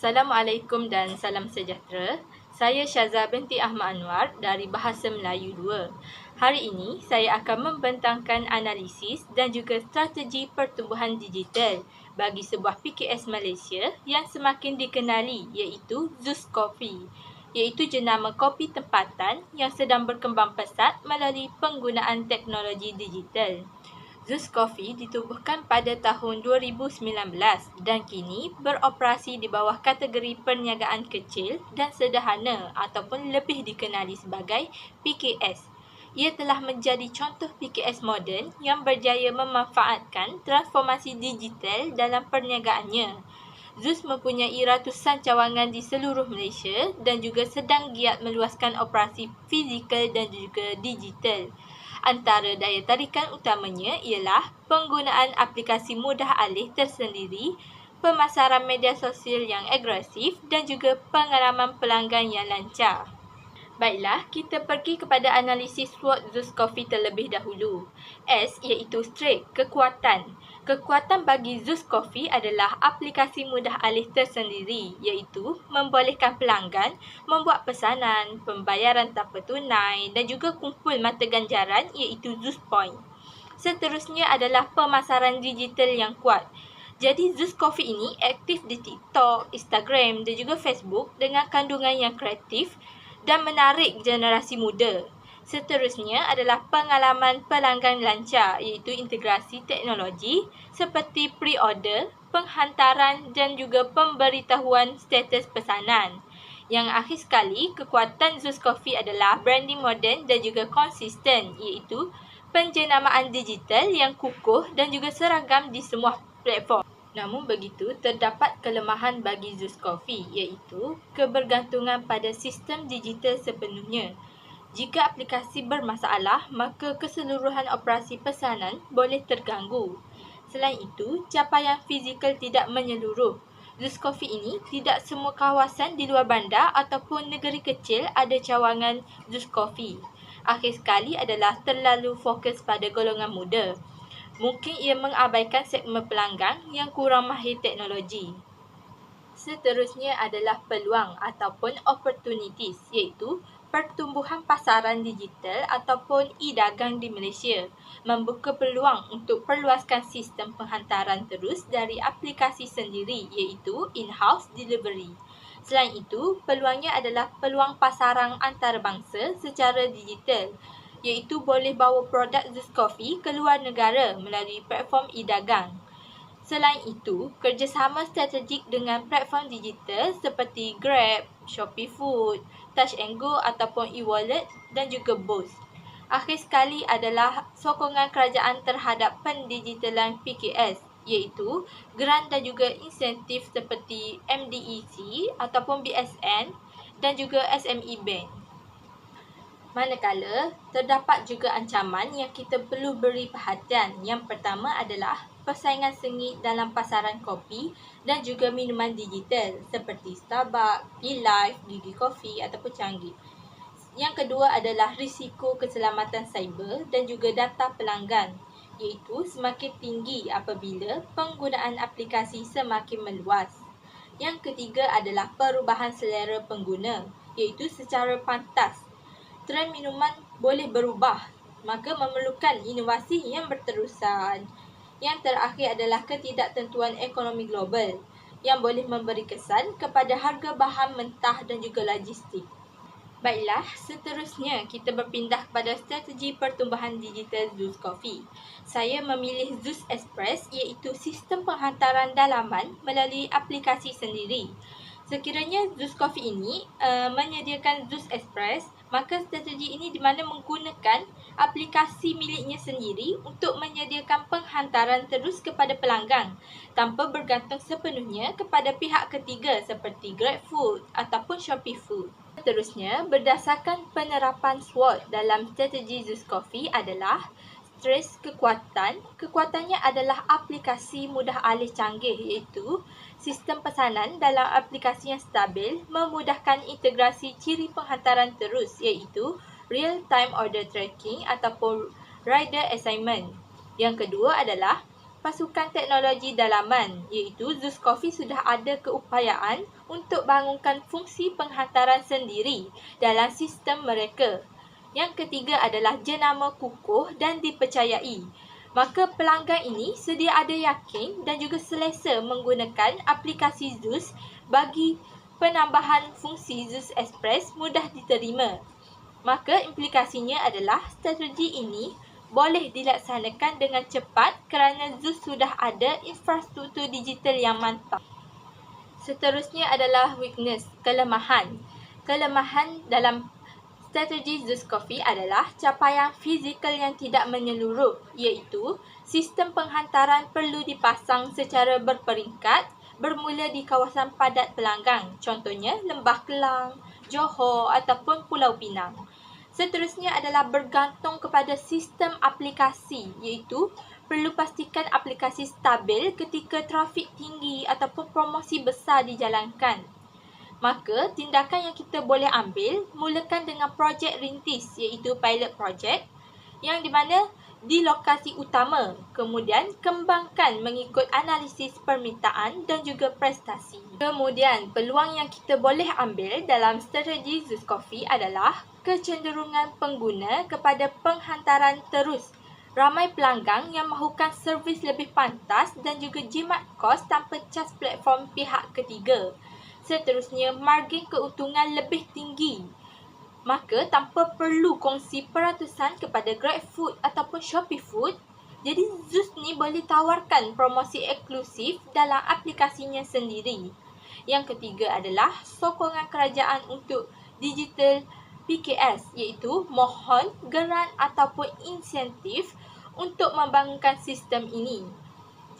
Assalamualaikum dan salam sejahtera. Saya Syaza binti Ahmad Anwar dari Bahasa Melayu 2. Hari ini saya akan membentangkan analisis dan juga strategi pertumbuhan digital bagi sebuah PKS Malaysia yang semakin dikenali iaitu Zeus Coffee iaitu jenama kopi tempatan yang sedang berkembang pesat melalui penggunaan teknologi digital. Zeus Coffee ditubuhkan pada tahun 2019 dan kini beroperasi di bawah kategori perniagaan kecil dan sederhana ataupun lebih dikenali sebagai PKS. Ia telah menjadi contoh PKS moden yang berjaya memanfaatkan transformasi digital dalam perniagaannya. Zeus mempunyai ratusan cawangan di seluruh Malaysia dan juga sedang giat meluaskan operasi fizikal dan juga digital. Antara daya tarikan utamanya ialah penggunaan aplikasi mudah alih tersendiri, pemasaran media sosial yang agresif dan juga pengalaman pelanggan yang lancar. Baiklah, kita pergi kepada analisis SWOT Zeus Coffee terlebih dahulu. S iaitu strength, kekuatan. Kekuatan bagi Zeus Coffee adalah aplikasi mudah alih tersendiri iaitu membolehkan pelanggan membuat pesanan, pembayaran tanpa tunai dan juga kumpul mata ganjaran iaitu Zeus Point. Seterusnya adalah pemasaran digital yang kuat. Jadi Zeus Coffee ini aktif di TikTok, Instagram dan juga Facebook dengan kandungan yang kreatif dan menarik generasi muda. Seterusnya adalah pengalaman pelanggan lancar iaitu integrasi teknologi seperti pre-order, penghantaran dan juga pemberitahuan status pesanan. Yang akhir sekali, kekuatan Zeus Coffee adalah branding moden dan juga konsisten iaitu penjenamaan digital yang kukuh dan juga seragam di semua platform. Namun begitu, terdapat kelemahan bagi Zeus Coffee iaitu kebergantungan pada sistem digital sepenuhnya jika aplikasi bermasalah, maka keseluruhan operasi pesanan boleh terganggu. Selain itu, capaian fizikal tidak menyeluruh. Zeus Coffee ini tidak semua kawasan di luar bandar ataupun negeri kecil ada cawangan Zeus Coffee. Akhir sekali adalah terlalu fokus pada golongan muda. Mungkin ia mengabaikan segmen pelanggan yang kurang mahir teknologi. Seterusnya adalah peluang ataupun opportunities iaitu pertumbuhan pasaran digital ataupun e-dagang di Malaysia membuka peluang untuk perluaskan sistem penghantaran terus dari aplikasi sendiri iaitu in-house delivery. Selain itu, peluangnya adalah peluang pasaran antarabangsa secara digital iaitu boleh bawa produk Zeus Coffee ke luar negara melalui platform e-dagang. Selain itu, kerjasama strategik dengan platform digital seperti Grab, Shopee Food, Touch and Go ataupun e-wallet dan juga Boost. Akhir sekali adalah sokongan kerajaan terhadap pendigitalan PKS iaitu grant dan juga insentif seperti MDEC ataupun BSN dan juga SME Bank. Manakala, terdapat juga ancaman yang kita perlu beri perhatian. Yang pertama adalah persaingan sengit dalam pasaran kopi dan juga minuman digital seperti Starbucks, E-Life, Gigi Coffee ataupun Canggih. Yang kedua adalah risiko keselamatan cyber dan juga data pelanggan iaitu semakin tinggi apabila penggunaan aplikasi semakin meluas. Yang ketiga adalah perubahan selera pengguna iaitu secara pantas. Trend minuman boleh berubah maka memerlukan inovasi yang berterusan yang terakhir adalah ketidaktentuan ekonomi global yang boleh memberi kesan kepada harga bahan mentah dan juga logistik. Baiklah, seterusnya kita berpindah kepada strategi pertumbuhan digital Zeus Coffee. Saya memilih Zeus Express iaitu sistem penghantaran dalaman melalui aplikasi sendiri. Sekiranya Zeus Coffee ini uh, menyediakan Zeus Express, maka strategi ini di mana menggunakan aplikasi miliknya sendiri untuk menyediakan penghantaran terus kepada pelanggan tanpa bergantung sepenuhnya kepada pihak ketiga seperti GrabFood ataupun Shopee Food. Seterusnya, berdasarkan penerapan SWOT dalam strategi Zeus Coffee adalah stres kekuatan. Kekuatannya adalah aplikasi mudah alih canggih iaitu sistem pesanan dalam aplikasi yang stabil memudahkan integrasi ciri penghantaran terus iaitu real time order tracking ataupun rider assignment. Yang kedua adalah pasukan teknologi dalaman iaitu Zeus Coffee sudah ada keupayaan untuk bangunkan fungsi penghantaran sendiri dalam sistem mereka. Yang ketiga adalah jenama kukuh dan dipercayai. Maka pelanggan ini sedia ada yakin dan juga selesa menggunakan aplikasi Zeus bagi penambahan fungsi Zeus Express mudah diterima. Maka implikasinya adalah strategi ini boleh dilaksanakan dengan cepat kerana Zeus sudah ada infrastruktur digital yang mantap. Seterusnya adalah weakness, kelemahan. Kelemahan dalam strategi Zeus Coffee adalah capaian fizikal yang tidak menyeluruh iaitu sistem penghantaran perlu dipasang secara berperingkat bermula di kawasan padat pelanggan contohnya Lembah Kelang, Johor ataupun Pulau Pinang. Seterusnya adalah bergantung kepada sistem aplikasi iaitu perlu pastikan aplikasi stabil ketika trafik tinggi ataupun promosi besar dijalankan. Maka tindakan yang kita boleh ambil mulakan dengan projek rintis iaitu pilot project yang di mana di lokasi utama. Kemudian kembangkan mengikut analisis permintaan dan juga prestasi. Kemudian peluang yang kita boleh ambil dalam strategi Zeus Coffee adalah kecenderungan pengguna kepada penghantaran terus. Ramai pelanggan yang mahukan servis lebih pantas dan juga jimat kos tanpa cas platform pihak ketiga. Seterusnya, margin keuntungan lebih tinggi. Maka, tanpa perlu kongsi peratusan kepada GrabFood ataupun Shopee Food, jadi Zeus ni boleh tawarkan promosi eksklusif dalam aplikasinya sendiri. Yang ketiga adalah sokongan kerajaan untuk digital PKS iaitu mohon geran ataupun insentif untuk membangunkan sistem ini.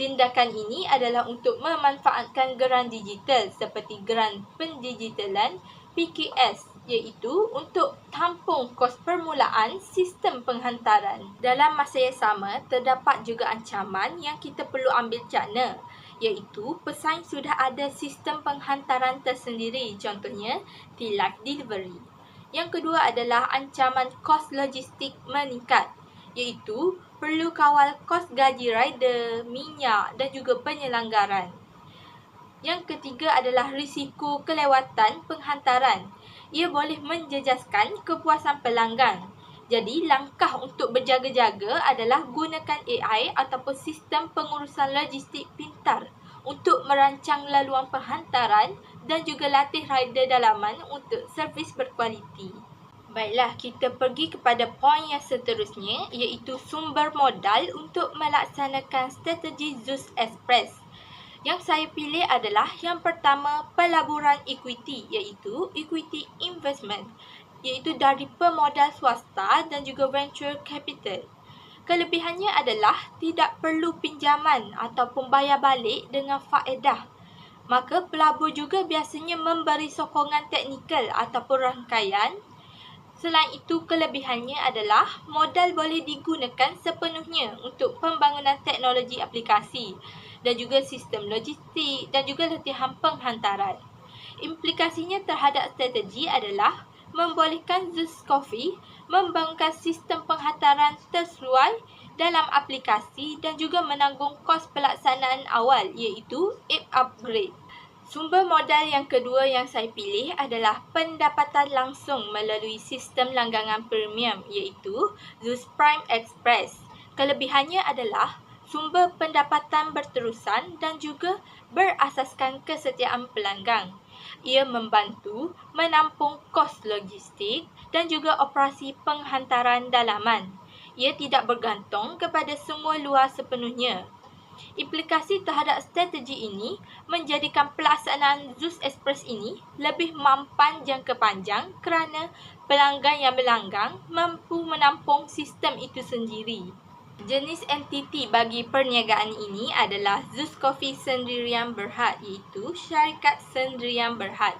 Tindakan ini adalah untuk memanfaatkan geran digital seperti geran pendigitalan PKS iaitu untuk tampung kos permulaan sistem penghantaran. Dalam masa yang sama, terdapat juga ancaman yang kita perlu ambil cakna iaitu pesaing sudah ada sistem penghantaran tersendiri contohnya T-Life Delivery. Yang kedua adalah ancaman kos logistik meningkat iaitu perlu kawal kos gaji rider, minyak dan juga penyelenggaran. Yang ketiga adalah risiko kelewatan penghantaran. Ia boleh menjejaskan kepuasan pelanggan. Jadi, langkah untuk berjaga-jaga adalah gunakan AI ataupun sistem pengurusan logistik pintar untuk merancang laluan penghantaran dan juga latih rider dalaman untuk servis berkualiti. Baiklah, kita pergi kepada poin yang seterusnya iaitu sumber modal untuk melaksanakan strategi Zeus Express. Yang saya pilih adalah yang pertama pelaburan equity iaitu equity investment iaitu dari pemodal swasta dan juga venture capital. Kelebihannya adalah tidak perlu pinjaman ataupun bayar balik dengan faedah maka pelabur juga biasanya memberi sokongan teknikal ataupun rangkaian. Selain itu, kelebihannya adalah modal boleh digunakan sepenuhnya untuk pembangunan teknologi aplikasi dan juga sistem logistik dan juga latihan penghantaran. Implikasinya terhadap strategi adalah membolehkan Zeus Coffee membangunkan sistem penghantaran terseluai dalam aplikasi dan juga menanggung kos pelaksanaan awal iaitu app upgrade. Sumber modal yang kedua yang saya pilih adalah pendapatan langsung melalui sistem langgangan premium iaitu Zeus Prime Express. Kelebihannya adalah sumber pendapatan berterusan dan juga berasaskan kesetiaan pelanggan. Ia membantu menampung kos logistik dan juga operasi penghantaran dalaman. Ia tidak bergantung kepada semua luar sepenuhnya. Implikasi terhadap strategi ini menjadikan pelaksanaan Zeus Express ini lebih mampan jangka panjang kerana pelanggan yang melanggang mampu menampung sistem itu sendiri. Jenis entiti bagi perniagaan ini adalah Zeus Coffee Sendirian Berhad iaitu syarikat Sendirian Berhad.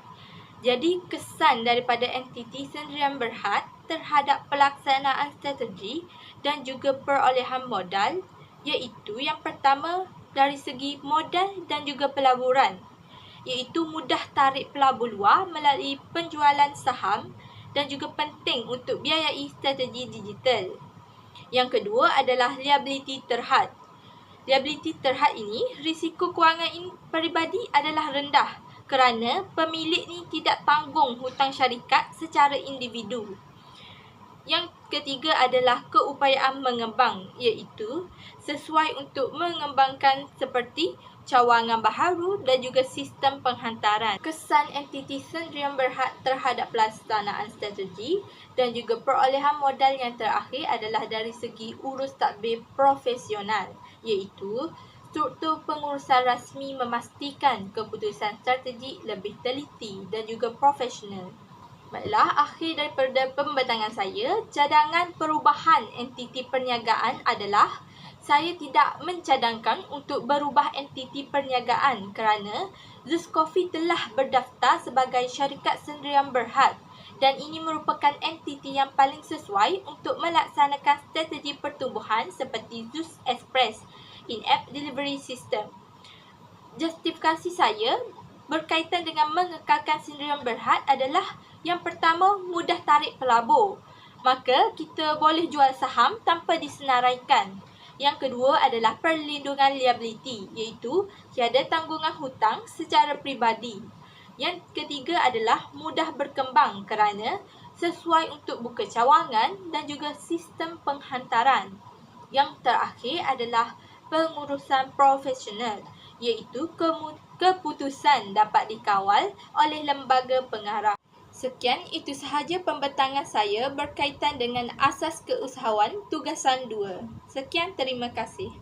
Jadi kesan daripada entiti Sendirian Berhad terhadap pelaksanaan strategi dan juga perolehan modal iaitu yang pertama dari segi modal dan juga pelaburan iaitu mudah tarik pelabur luar melalui penjualan saham dan juga penting untuk biayai strategi digital. Yang kedua adalah liability terhad. liability terhad ini, risiko kewangan in peribadi adalah rendah kerana pemilik ni tidak tanggung hutang syarikat secara individu. Yang ketiga adalah keupayaan mengembang iaitu sesuai untuk mengembangkan seperti cawangan baharu dan juga sistem penghantaran. Kesan entiti sendirian berhad terhadap pelaksanaan strategi dan juga perolehan modal yang terakhir adalah dari segi urus tadbir profesional iaitu struktur pengurusan rasmi memastikan keputusan strategi lebih teliti dan juga profesional. Baiklah, akhir daripada pembentangan saya, cadangan perubahan entiti perniagaan adalah saya tidak mencadangkan untuk berubah entiti perniagaan kerana Zeus Coffee telah berdaftar sebagai syarikat sendirian berhad dan ini merupakan entiti yang paling sesuai untuk melaksanakan strategi pertumbuhan seperti Zeus Express in-app delivery system. Justifikasi saya berkaitan dengan mengekalkan sendirian berhad adalah yang pertama mudah tarik pelabur. Maka kita boleh jual saham tanpa disenaraikan. Yang kedua adalah perlindungan liability iaitu tiada tanggungan hutang secara peribadi. Yang ketiga adalah mudah berkembang kerana sesuai untuk buka cawangan dan juga sistem penghantaran. Yang terakhir adalah pengurusan profesional iaitu keputusan dapat dikawal oleh lembaga pengarah. Sekian itu sahaja pembentangan saya berkaitan dengan asas keusahawan tugasan 2. Sekian terima kasih.